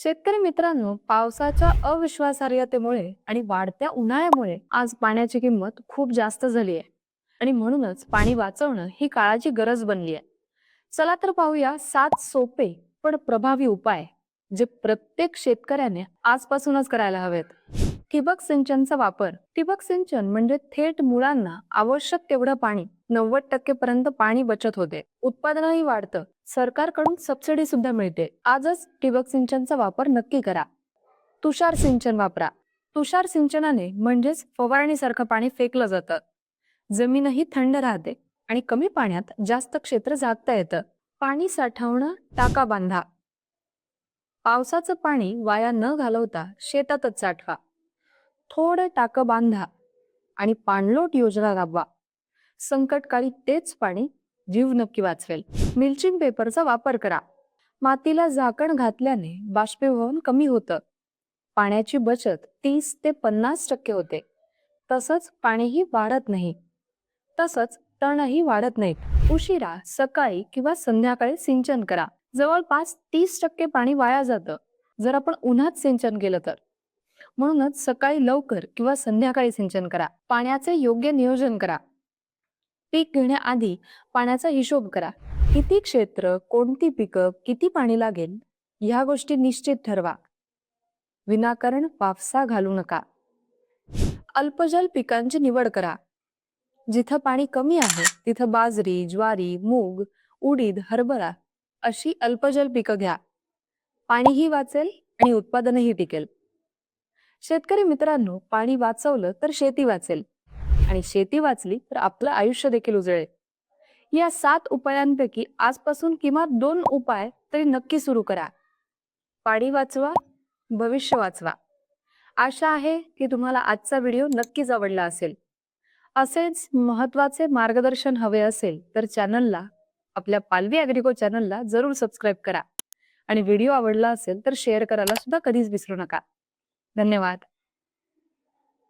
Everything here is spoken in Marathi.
शेतकरी मित्रांनो पावसाच्या अविश्वासार्हतेमुळे आणि वाढत्या उन्हाळ्यामुळे आज पाण्याची किंमत खूप जास्त झाली आहे. आणि म्हणूनच पाणी वाचवणं ही काळाची गरज बनली आहे. चला तर पाहूया सात सोपे पण प्रभावी उपाय जे प्रत्येक शेतकऱ्याने आजपासूनच करायला हवेत. ठिबक सिंचनचा वापर. ठिबक सिंचन म्हणजे थेट मुळांना आवश्यक तेवढं पाणी नव्वद टक्के पर्यंत पाणी बचत होते. उत्पादनही वाढतं. सरकारकडून सबसिडी सुद्धा मिळते. आजच ठिबक सिंचनचा वापर नक्की करा. तुषार सिंचन वापरा. तुषार सिंचनाने म्हणजेच फवारणीसारखं पाणी फेकलं जातं. जमीनही थंड राहते आणि कमी पाण्यात जास्त क्षेत्र झाकता येतं. पाणी साठवणं टाका बांधा. पावसाचं पाणी वाया न घालवता शेतातच साठवा. थोडं टाकं बांधा आणि पाणलोट योजना राबवा. संकटकाळी तेच पाणी जीव नक्की वाचवेल. मिल्चिंग पेपरचा वापर करा. मातीला झाकण घातल्याने बाष्पीभवन कमी होतं. पाण्याची बचत तीस ते पन्नास टक्के होते. तसंच पाणीही वाढत नाही. तसंच तणही वाढत नाहीत उशिरा सकाळी किंवा संध्याकाळी सिंचन करा. जवळपास तीस टक्के पाणी वाया जातं. जर आपण उन्हात सिंचन केलं तर. म्हणूनच सकाळी लवकर किंवा संध्याकाळी सिंचन करा. पाण्याचे योग्य नियोजन करा. पीक घेण्याआधी पाण्याचा हिशोब करा. किती क्षेत्र कोणती पिकं किती पाणी लागेल ह्या गोष्टी निश्चित ठरवा. विनाकारण वाफसा घालू नका. अल्पजल पिकांची निवड करा. जिथं पाणी कमी आहे तिथं बाजरी ज्वारी मूग उडीद हरभरा अशी अल्पजल पिकं घ्या. पाणीही वाचेल आणि उत्पादनही टिकेल. शेतकरी मित्रांनो पाणी वाचवलं तर शेती वाचेल. आणि शेती वाचली तर आपलं आयुष्य देखील उजळेल. या सात उपायांपैकी आजपासून किमान दोन उपाय तरी नक्की सुरू करा. पाणी वाचवा भविष्य वाचवा. आशा आहे की तुम्हाला आजचा व्हिडिओ नक्कीच आवडला असेल. असेच महत्त्वाचे मार्गदर्शन हवे असेल तर चॅनलला आपल्या पालवी अॅग्रिको चॅनलला जरूर सबस्क्राईब करा. आणि व्हिडिओ आवडला असेल तर शेअर करायला सुद्धा कधीच विसरू नका. धन्यवाद.